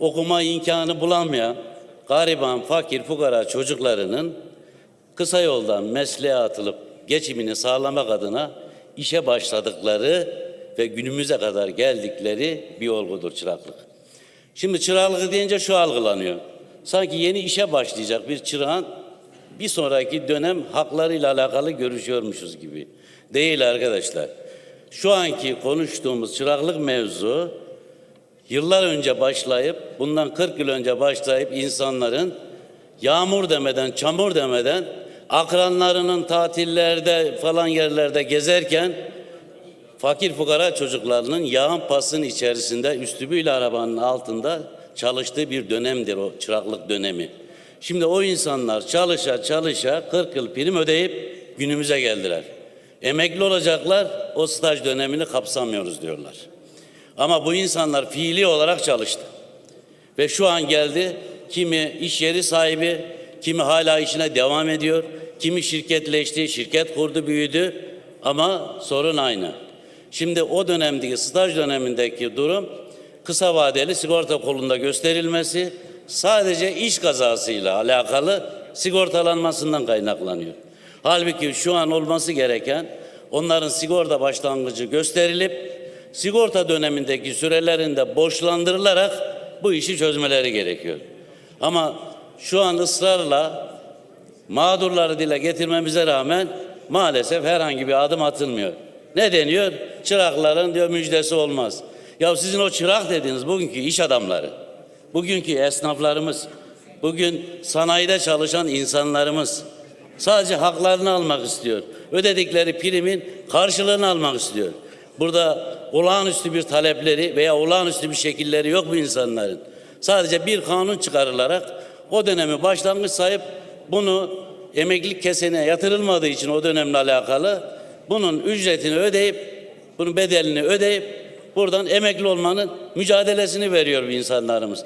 okuma imkanı bulamayan gariban, fakir, fukara çocuklarının kısa yoldan mesleğe atılıp geçimini sağlamak adına işe başladıkları ve günümüze kadar geldikleri bir olgudur çıraklık. Şimdi çıraklık deyince şu algılanıyor. Sanki yeni işe başlayacak bir çırağın bir sonraki dönem haklarıyla alakalı görüşüyormuşuz gibi. Değil arkadaşlar. Şu anki konuştuğumuz çıraklık mevzu yıllar önce başlayıp bundan 40 yıl önce başlayıp insanların yağmur demeden, çamur demeden akranlarının tatillerde falan yerlerde gezerken fakir fukara çocuklarının yağın pasın içerisinde üstübüyle arabanın altında çalıştığı bir dönemdir o çıraklık dönemi. Şimdi o insanlar çalışa çalışa 40 yıl prim ödeyip günümüze geldiler. Emekli olacaklar o staj dönemini kapsamıyoruz diyorlar. Ama bu insanlar fiili olarak çalıştı. Ve şu an geldi kimi iş yeri sahibi, kimi hala işine devam ediyor, kimi şirketleşti, şirket kurdu, büyüdü ama sorun aynı. Şimdi o dönemdeki staj dönemindeki durum kısa vadeli sigorta kolunda gösterilmesi sadece iş kazasıyla alakalı sigortalanmasından kaynaklanıyor. Halbuki şu an olması gereken onların sigorta başlangıcı gösterilip sigorta dönemindeki sürelerinde borçlandırılarak bu işi çözmeleri gerekiyor. Ama şu an ısrarla mağdurları dile getirmemize rağmen maalesef herhangi bir adım atılmıyor. Ne deniyor? Çırakların diyor müjdesi olmaz. Ya sizin o çırak dediğiniz bugünkü iş adamları, bugünkü esnaflarımız, bugün sanayide çalışan insanlarımız sadece haklarını almak istiyor. Ödedikleri primin karşılığını almak istiyor. Burada olağanüstü bir talepleri veya olağanüstü bir şekilleri yok bu insanların. Sadece bir kanun çıkarılarak o dönemi başlangıç sayıp bunu emeklilik kesene yatırılmadığı için o dönemle alakalı bunun ücretini ödeyip bunun bedelini ödeyip buradan emekli olmanın mücadelesini veriyor bu insanlarımız.